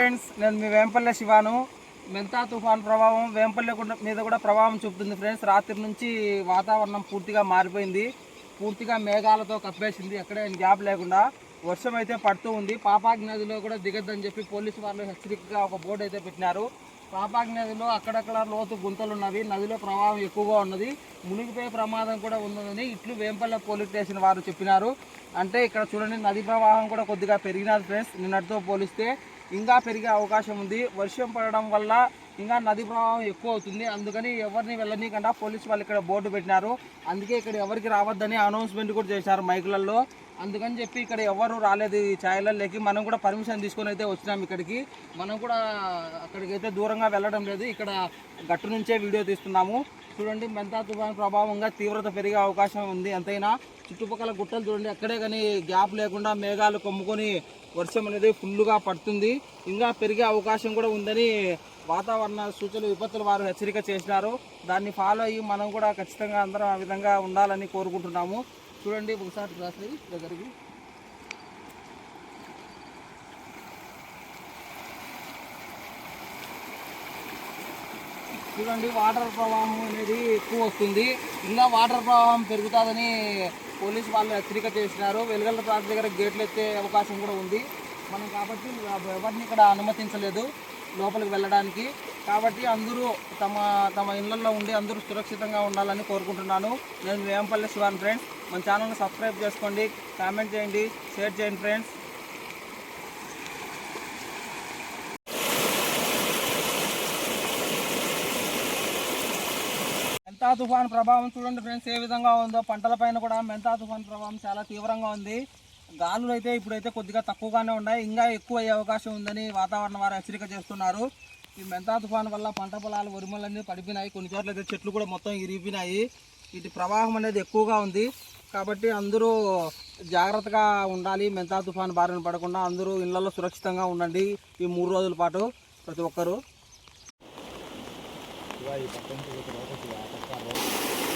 Friends నేను మీ వేంపల్లె శివాను. మెంతా తుఫాన్ ప్రభావం వేంపల్లె మీద కూడా ప్రభావం చూపుతుంది ఫ్రెండ్స్. రాత్రి నుంచి వాతావరణం పూర్తిగా మారిపోయింది. పూర్తిగా మేఘాలతో కప్పేసింది ఎక్కడ గ్యాప్ లేకుండా వర్షం అయితే పడుతూ ఉంది. పాపాకి నదిలో కూడా దిగద్దని చెప్పి పోలీసు వాళ్ళు హెచ్చరికగా ఒక బోర్డు అయితే పెట్టినారు. పాపాకి నదిలో అక్కడక్కడ లోతు గుంతలు ఉన్నవి. నదిలో ప్రవాహం ఎక్కువగా ఉన్నది. మునిగిపోయే ప్రమాదం కూడా ఉన్నదని ఇట్లు వేంపల్లె పోలీస్ స్టేషన్ వారు చెప్పినారు. అంటే ఇక్కడ చూడండి నది ప్రవాహం కూడా కొద్దిగా పెరిగినది ఫ్రెండ్స్. నిన్నటితో పోలిస్తే ఇంకా పెరిగే అవకాశం ఉంది. వర్షం పడడం వల్ల ఇంకా నది ప్రవాహం ఎక్కువ అవుతుంది. అందుకని ఎవరిని వెళ్ళనీయకుండా పోలీసు వాళ్ళు ఇక్కడ బోర్డు పెట్టినారు. అందుకే ఇక్కడ ఎవరికి రావద్దని అనౌన్స్మెంట్ కూడా చేశారు మైకులలో అందుకని చెప్పి ఇక్కడ ఎవరు రాలేదు ఈ ఛాయలలోకి మనం కూడా పర్మిషన్ తీసుకొని అయితే వచ్చినాం ఇక్కడికి. మనం కూడా అక్కడికి అయితే దూరంగా వెళ్ళడం లేదు. ఇక్కడ గట్టు నుంచే వీడియో తీస్తున్నాము. చూడండి మెంతా తుఫాన్ ప్రభావంగా తీవ్రత పెరిగే అవకాశం ఉంది. ఎంతైనా చుట్టుపక్కల గుట్టలు చూడండి ఎక్కడే కానీ గ్యాప్ లేకుండా మేఘాలు కమ్ముకొని వర్షం అనేది ఫుల్గా పడుతుంది. ఇంకా పెరిగే అవకాశం కూడా ఉందని వాతావరణ సూచనలు విపత్తుల వారు హెచ్చరిక చేసినారు. దాన్ని ఫాలో అయ్యి మనం కూడా ఖచ్చితంగా అందరం ఆ విధంగా ఉండాలని కోరుకుంటున్నాము. చూడండి ఒకసారి రాసి దగ్గరికి చూడండి వాటర్ ప్రవాహం అనేది ఎక్కువ వస్తుంది. ఇంకా వాటర్ ప్రవాహం పెరుగుతుందని పోలీసు వాళ్ళు హెచ్చరిక చేసినారు. వెలుగల ప్రాంత దగ్గర గేట్లు ఎత్తే అవకాశం కూడా ఉంది. మనం కాబట్టి ఎవరిని ఇక్కడ అనుమతించలేదు లోపలికి వెళ్ళడానికి. కాబట్టి అందరూ తమ తమ ఇళ్ళలో ఉండి అందరూ సురక్షితంగా ఉండాలని కోరుకుంటున్నాను. నేను వేంపల్లి శివాన్ ఫ్రెండ్స్ మన ఛానల్ని సబ్స్క్రైబ్ చేసుకోండి కామెంట్ చేయండి షేర్ చేయండి ఫ్రెండ్స్ మెంతా తుఫాన్ ప్రభావం చూడండి ఫ్రెండ్స్ ఏ విధంగా ఉందో. పంటలపైన కూడా మెంతా తుఫాన్ ప్రభావం చాలా తీవ్రంగా ఉంది. గాలులు అయితే ఇప్పుడైతే కొద్దిగా తక్కువగానే ఉన్నాయి. ఇంకా ఎక్కువ అయ్యే అవకాశం ఉందని వాతావరణ వారు హెచ్చరిక చేస్తున్నారు. ఈ మెంతా తుఫాన్ వల్ల పంట పొలాలు వరిమలన్నీ పడిపోయినాయి. కొన్ని చోట్ల అయితే చెట్లు కూడా మొత్తం ఇరిగిపోయినాయి. వీటి ప్రవాహం అనేది ఎక్కువగా ఉంది. కాబట్టి అందరూ జాగ్రత్తగా ఉండాలి మెంతా తుఫాన్ బారిన పడకుండా. అందరూ ఇళ్ళలో సురక్షితంగా ఉండండి ఈ మూడు రోజుల పాటు ప్రతి ఒక్కరూ. y para que no se va a pasar.